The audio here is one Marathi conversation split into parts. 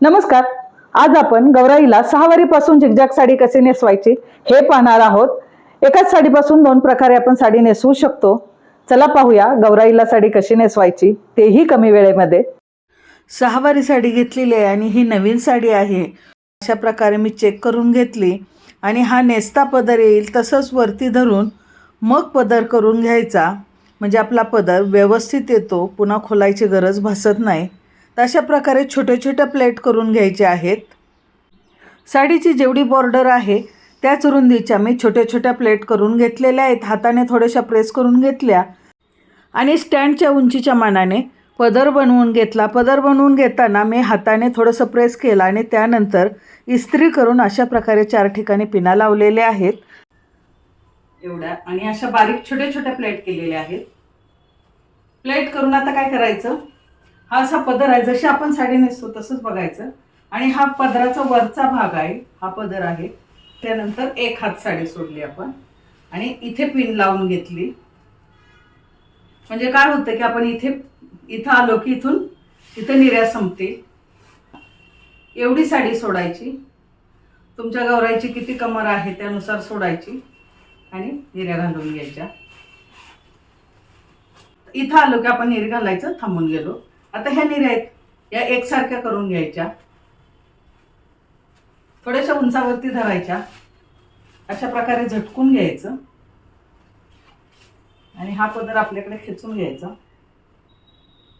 नमस्कार. आज आपण गौराईला सहावारीपासून झिकझॅक साडी कशी नेसवायची हे पाहणार आहोत. एकाच साडीपासून दोन प्रकारे आपण साडी नेसवू शकतो. चला पाहूया गौराईला साडी कशी नेसवायची तेही कमी वेळेमध्ये. सहावारी साडी घेतलेली आहे आणि ही नवीन साडी आहे. अशा प्रकारे मी चेक करून घेतली आणि हा नेसता पदर येईल तसंच वरती धरून मग पदर करून घ्यायचा. म्हणजे आपला पदर व्यवस्थित येतो पुन्हा खोलायची गरज भासत नाही. तर अशा प्रकारे छोट्या छोट्या प्लेट करून घ्यायचे आहेत. साडीची जेवढी बॉर्डर आहे त्याच रुंदीच्या मी छोट्या छोट्या प्लेट करून घेतलेल्या आहेत. हाताने थोड्याशा प्रेस करून घेतल्या आणि स्टँडच्या उंचीच्या मानाने पदर बनवून घेतला. पदर बनवून घेताना मी हाताने थोडंसं प्रेस केलं आणि त्यानंतर इस्त्री करून अशा प्रकारे चार ठिकाणी पिना लावलेल्या आहेत. एवढ्या. आणि अशा बारीक छोट्या छोट्या प्लेट केलेल्या आहेत. प्लेट करून आता काय करायचं? हा असा पदर आहे. जशी आपण साडी नेसतो तसंच बघायचं. आणि हा पदराचा वरचा भाग आहे. हा पदर आहे. त्यानंतर एक हात साडी सोडली आपण. आणि इथे पिन लावून घेतली. म्हणजे काय होतं की आपण इथे इथं आलो की इथून इथं निर्या संपतील. एवढी साडी सोडायची. तुमच्या गौराईची किती कमर आहे त्यानुसार सोडायची. आणि निर्या घालून घ्यायच्या. इथं आलो की आपण निर घालायचं थांबून गेलो. आता ह्या निर्या आहेत. या एकसारख्या करून घ्यायच्या. थोड्याशा उंचावरती धरायच्या. अशा प्रकारे झटकून घ्यायचं. आणि हा पदर आपल्याकडे खेचून घ्यायचा.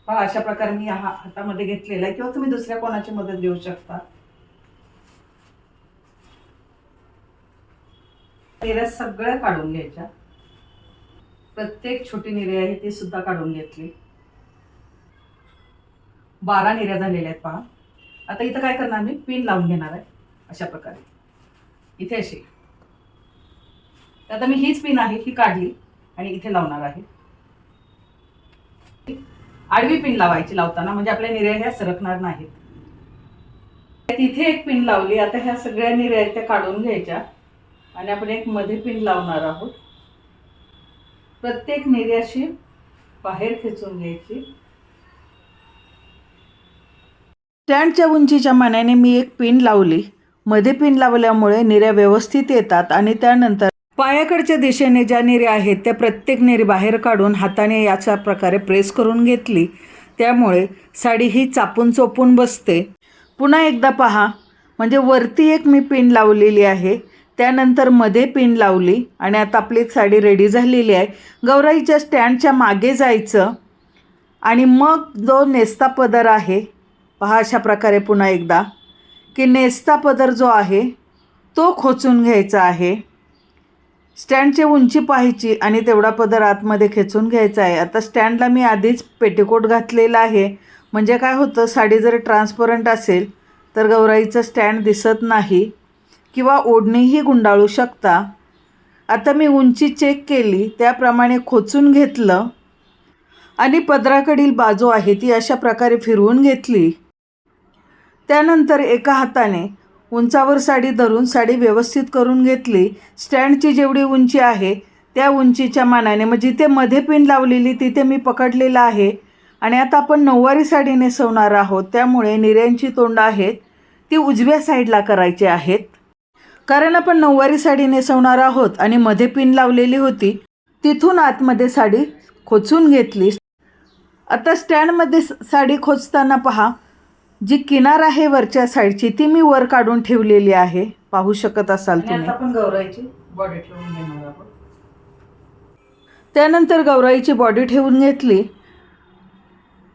पहा अशा प्रकारे मी हा हातामध्ये घेतलेला आहे. किंवा तुम्ही दुसऱ्या कोणाची मदत घेऊ शकता. निर्या सगळ्या काढून घ्यायच्या. प्रत्येक छोटी निर्या आहे ती सुद्धा काढून घेतली. बारा निर्या झालेल्या आहेत पहा. आता इथं काय करणार मी? पिन लावून घेणार आहे. अशा प्रकारे. इथे अशी. आता मी हीच पिन आहे ही काढली आणि इथे लावणार आहे. आडवी पिन लावायची लावताना म्हणजे आपल्या निर्या ह्या सरकणार नाहीत. तिथे एक पिन लावली आता ह्या सगळ्या निर्या आहेत त्या काढून घ्यायच्या. आणि आपण एक मध्ये पिन लावणार आहोत. प्रत्येक निर्याशी बाहेर खेचून घ्यायची. स्टँडच्या उंचीच्या मानाने मी एक पिन लावली. मध्ये पिन लावल्यामुळे निर्या व्यवस्थित येतात आणि त्यानंतर पायाकडच्या दिशेने ज्या निऱ्या आहेत त्या प्रत्येक निरी बाहेर काढून हाताने याच्या प्रकारे प्रेस करून घेतली. त्यामुळे साडी ही चापून चोपून बसते. पुन्हा एकदा पहा. म्हणजे वरती एक मी पिन लावलेली आहे. त्यानंतरमध्ये पिन लावली आणि आता आपली साडी रेडी झालेली आहे. गौराईच्या स्टँडच्या मागे जायचं आणि मग जो नेस्ता पदर आहे पहा अशा प्रकारे पुन्हा एकदा की नेस्ता पदर जो आहे तो खोचून घ्यायचा आहे. स्टँडची उंची पाहायची आणि तेवढा पदर आतमध्ये खेचून घ्यायचा आहे. आता स्टँडला मी आधीच पेटीकोट घातलेला आहे. म्हणजे काय होतं साडी जर ट्रान्सपरंट असेल तर गौराईचं स्टँड दिसत नाही किंवा ओढणीही गुंडाळू शकता. आता मी उंची चेक केली त्याप्रमाणे खोचून घेतलं आणि पदराकडील बाजू आहे ती अशा प्रकारे फिरवून घेतली. त्यानंतर एका हाताने उंचावर साडी धरून साडी व्यवस्थित करून घेतली. स्टँडची जेवढी उंची आहे त्या उंचीच्या मानाने म्हणजे मग जिथे मध्ये पिन लावलेली तिथे मी पकडलेलं आहे. आणि आता आपण नऊवारी साडी नेसवणार आहोत. त्यामुळे निर्यांची तोंड आहेत ती उजव्या साईडला करायची आहेत. कारण आपण नऊवारी साडी नेसवणार आहोत आणि मध्ये पिन लावलेली होती तिथून आतमध्ये साडी खोचून घेतली. आता स्टँडमध्ये साडी खोचताना पहा. जी किनार आहे वरच्या साईडची ती मी वर काढून ठेवलेली आहे. पाहू शकत असाल तुम्ही. आपण गौराईची बॉडी ठेवून घेणार आहोत. त्यानंतर गौराईची बॉडी ठेवून घेतली.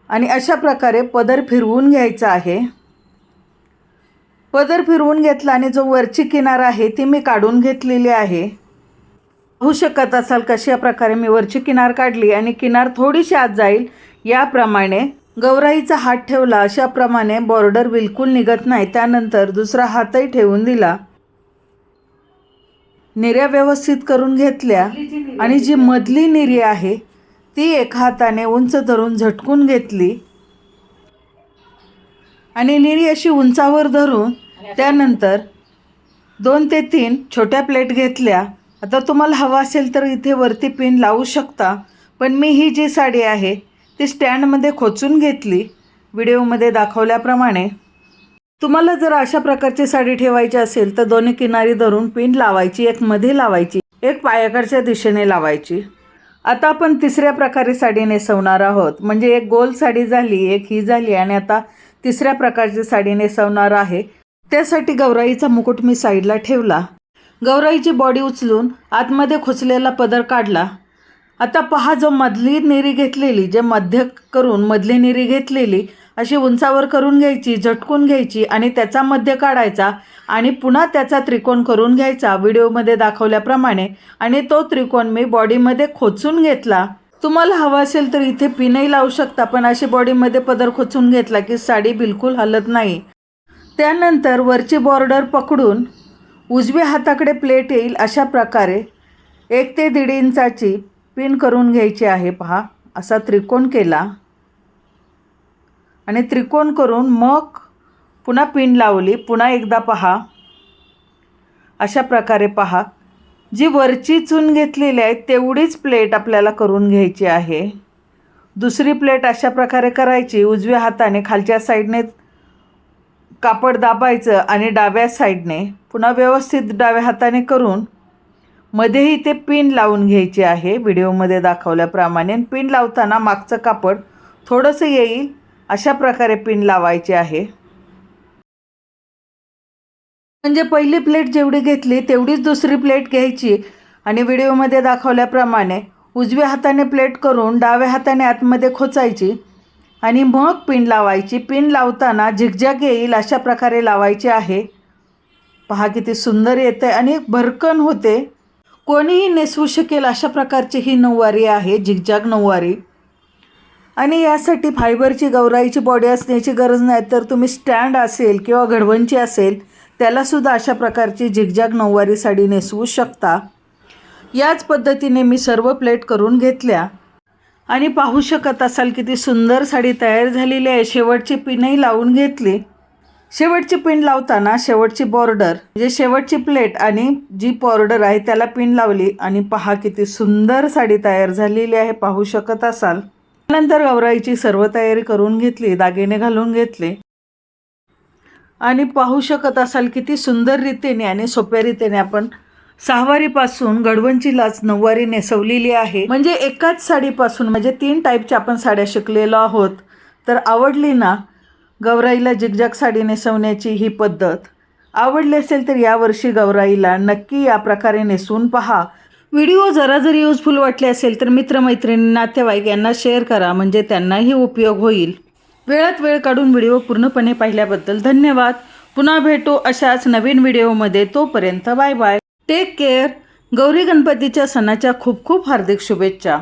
आणि अशा प्रकारे पदर फिरवून घ्यायचा आहे. पदर फिरवून घेतला आणि जो वरची किनार आहे ती मी काढून घेतलेली आहे. पाहू शकत असाल कशा प्रकारे मी वरची किनार काढली. आणि किनार थोडीशी आत जाईल. याप्रमाणे गौराईचा हात ठेवला अशाप्रमाणे बॉर्डर बिलकुल निघत नाही त्यानंतर दुसरा हातही ठेवून दिला. निर्या व्यवस्थित करून घेतल्या आणि जी मधली निरी आहे ती एका हाताने उंच धरून झटकून घेतली. आणि निरी अशी उंचावर धरून त्यानंतर दोन ते तीन छोट्या प्लेट घेतल्या. आता तुम्हाला हवा असेल तर इथे वरती पिन लावू शकता पण मी ही जी साडी आहे ती स्टँडमध्ये खोचून घेतली व्हिडिओमध्ये दाखवल्याप्रमाणे. तुम्हाला जर अशा प्रकारची साडी ठेवायची असेल तर दोन्ही किनारी धरून पिन लावायची एक मध्ये लावायची एक पायाकडच्या दिशेने लावायची. आता आपण तिसऱ्या प्रकारे साडी नेसवणार आहोत. म्हणजे एक गोल साडी झाली एक ही झाली आणि आता तिसऱ्या प्रकारची साडी नेसवणार आहे. त्यासाठी गौराईचा मुकुट मी साईडला ठेवला. गौराईची बॉडी उचलून आतमध्ये खुचलेला पदर काढला. आता पहा जो मधली निरी घेतलेली जे मध्य करून मधली निरी घेतलेली अशी उंचावर करून घ्यायची झटकून घ्यायची आणि त्याचा मध्य काढायचा आणि पुन्हा त्याचा त्रिकोण करून घ्यायचा व्हिडिओमध्ये दाखवल्याप्रमाणे आणि तो त्रिकोण मी बॉडीमध्ये खोचून घेतला. तुम्हाला हवा असेल तर इथे पिनही लावू शकता पण अशी बॉडीमध्ये पदर खोचून घेतला की साडी बिलकुल हलत नाही. त्यानंतर वरची बॉर्डर पकडून उजव्या हाताकडे प्लेट येईल अशा प्रकारे एक ते दीड इंचाची पिन करून घ्यायची आहे पहा. असा त्रिकोण केला. आणि त्रिकोण करून मग पुन्हा पिन लावली. पुन्हा एकदा पहा. अशा प्रकारे पहा. जी वरची चून घेतलेली आहे तेवढीच प्लेट आपल्याला करून घ्यायची आहे. दुसरी प्लेट अशा प्रकारे करायची. उजव्या हाताने खालच्या साईडने कापड दाबायचं आणि डाव्या साईडने. पुन्हा व्यवस्थित डाव्या हाताने करून मध्येही ते पिन लावून घ्यायचे आहे. व्हिडिओमध्ये दाखवल्याप्रमाणे पिन लावताना मागचं कापड थोडंसं येईल अशा प्रकारे पिन लावायचे आहे. म्हणजे पहिली प्लेट जेवढी घेतली तेवढीच दुसरी प्लेट घ्यायची. आणि व्हिडिओमध्ये दाखवल्याप्रमाणे उजव्या हाताने प्लेट करून डाव्या हाताने आतमध्ये खोचायची. आणि मग पिन लावायची. पिन लावताना झिगझॅग येईल अशा प्रकारे लावायची आहे. पहा किती सुंदर येते आणि भरकन होते. कोणीही नेसवू शकेल अशा प्रकारची ही नऊवारी आहे झिगझॅग नऊवारी. आणि यासाठी फायबरची गौराईची बॉडी असण्याची गरज नाही तर तुम्ही स्टँड असेल किंवा घडवणची असेल त्यालासुद्धा अशा प्रकारची झिगझॅग नऊवारी साडी नेसवू शकता. याच पद्धतीने मी सर्व प्लेट करून घेतल्या. आणि पाहू शकत असाल किती सुंदर साडी तयार झालेली आहे. शेवटची पिनही लावून घेतली. शेवटची पिन लावताना शेवटची बॉर्डर म्हणजे शेवटची प्लेट आणि जी बॉर्डर आहे त्याला पिन लावली आणि पहा किती सुंदर साडी तयार झालेली आहे. पाहू शकत असाल. नंतर गौराईची सर्व तयारी करून घेतली दागिने घालून घेतले. आणि पाहू शकत असाल किती सुंदर रीतीने आणि सोप्या रीतीने आपण सहावारीपासून गडवंचीलाच नऊवारी नेसवलेली आहे. म्हणजे एकाच साडीपासून म्हणजे तीन टाईपच्या आपण साड्या शिकलेलो आहोत. तर आवडली ना गौराईला जिगजाग साडी नेसवण्याची ही पद्धत. आवडली असेल तर यावर्षी गौराईला नक्की या प्रकारे नेसून पहा. व्हिडिओ जरा जरी युजफुल वाटले असेल तर मित्रमैत्रिणी नातेवाईक यांना शेअर करा म्हणजे त्यांनाही उपयोग होईल. वेळात वेळ काढून व्हिडिओ पूर्णपणे पाहिल्याबद्दल धन्यवाद. पुन्हा भेटू अशाच नवीन व्हिडिओमध्ये. तोपर्यंत bye bye. Take care Gauri गणपतीच्या सणाच्या खूप खूप हार्दिक शुभेच्छा.